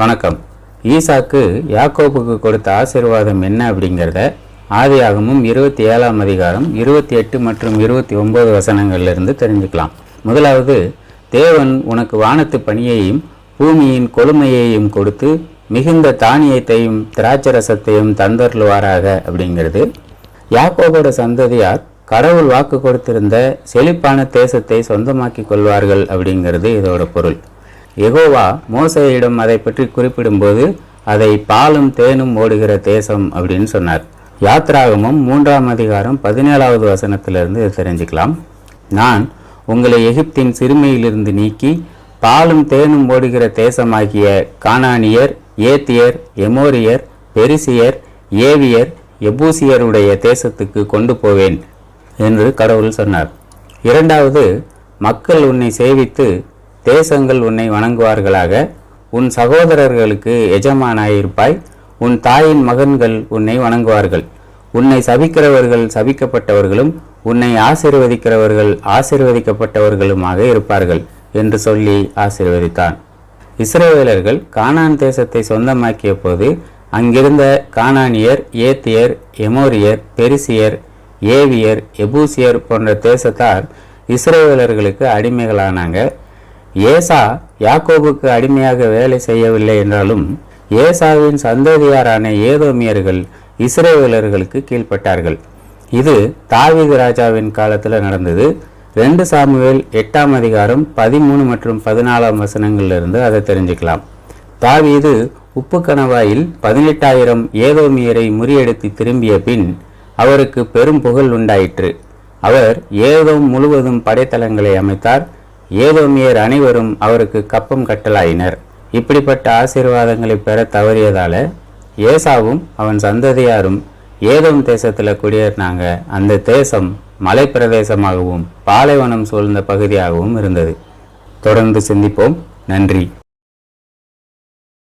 வணக்கம். ஈசாக்கு யாக்கோப்புக்கு கொடுத்த ஆசீர்வாதம் என்ன அப்படிங்கிறத ஆதியாகமும் இருபத்தி ஏழாம் அதிகாரம் இருபத்தி எட்டு மற்றும் இருபத்தி ஒன்பது வசனங்கள்லேருந்து தெரிஞ்சுக்கலாம். முதலாவது தேவன் உனக்கு வானத்து பணியையும் பூமியின் கொழுமையையும் கொடுத்து மிகுந்த தானியத்தையும் திராட்சரசத்தையும் தந்தருளுவாராக அப்படிங்கிறது. யாக்கோபோட சந்ததியார் கடவுள் வாக்கு கொடுத்திருந்த செழிப்பான தேசத்தை சொந்தமாக்கி கொள்வார்கள் அப்படிங்கிறது இதோட பொருள். எகோவா மோசையிடம் அதை பற்றி குறிப்பிடும்போது அதை பாலும் தேனும் ஓடுகிற தேசம் அப்படின்னு சொன்னார். யாத்ராகமும் மூன்றாம் அதிகாரம் பதினேழாவது வசனத்திலிருந்து தெரிஞ்சுக்கலாம். நான் உங்களை எகிப்தின் சிறுமையிலிருந்து நீக்கி பாலும் தேனும் ஓடுகிற தேசமாகிய கானானியர் ஏத்தியர் எமோரியர் பெரிசியர் ஏவியர் எபூசியருடைய தேசத்துக்கு கொண்டு போவேன் என்று கடவுள் சொன்னார். இரண்டாவது மக்கள் உன்னை சேவித்து தேசங்கள் உன்னை வணங்குவார்களாக. உன் சகோதரர்களுக்கு எஜமானாயிருப்பாய். உன் தாயின் மகன்கள் உன்னை வணங்குவார்கள். உன்னை சபிக்கிறவர்கள் சபிக்கப்பட்டவர்களும் உன்னை ஆசீர்வதிக்கிறவர்கள் ஆசீர்வதிக்கப்பட்டவர்களுமாக இருப்பார்கள் என்று சொல்லி ஆசிர்வதித்தான். இஸ்ரேவேலர்கள் கானான் தேசத்தை சொந்தமாக்கிய போது அங்கிருந்த கானானியர் ஏத்தியர் எமோரியர் பெரிசியர் ஏவியர் எபூசியர் போன்ற தேசத்தார் இஸ்ரவேலர்களுக்கு அடிமைகளானாங்க. ஏசா யாக்கோபுக்கு அடிமையாக வேலை செய்யவில்லை என்றாலும் ஏசாவின் சந்ததியாரான ஏதோமியர்கள் இஸ்ரேவலர்களுக்கு கீழ்ப்பட்டார்கள். இது தாவீது ராஜாவின் காலத்தில் நடந்தது. ரெண்டு சாமுவேல் எட்டாம் அதிகாரம் பதிமூணு மற்றும் பதினாலாம் வசனங்களிலிருந்து அதை தெரிஞ்சுக்கலாம். தாவீது உப்பு கணவாயில் பதினெட்டாயிரம் ஏதோமியரை முறியடித்து திரும்பிய பின் அவருக்கு பெரும் புகழ் உண்டாயிற்று. அவர் ஏதோம் முழுவதும் படைத்தளங்களை அமைத்தார். ஏதோமியர் அனைவரும் அவருக்கு கப்பம் கட்டலாயினர் இப்படிப்பட்ட ஆசீர்வாதங்களை பெற தவறியதால ஏசாவும் அவன் சந்ததியாரும் ஏதோம் தேசத்தில் குடியேறினாங்க. அந்த தேசம் மலைப்பிரதேசமாகவும் பாலைவனம் சூழ்ந்த பகுதியாகவும் இருந்தது. தொடர்ந்து சிந்திப்போம். நன்றி.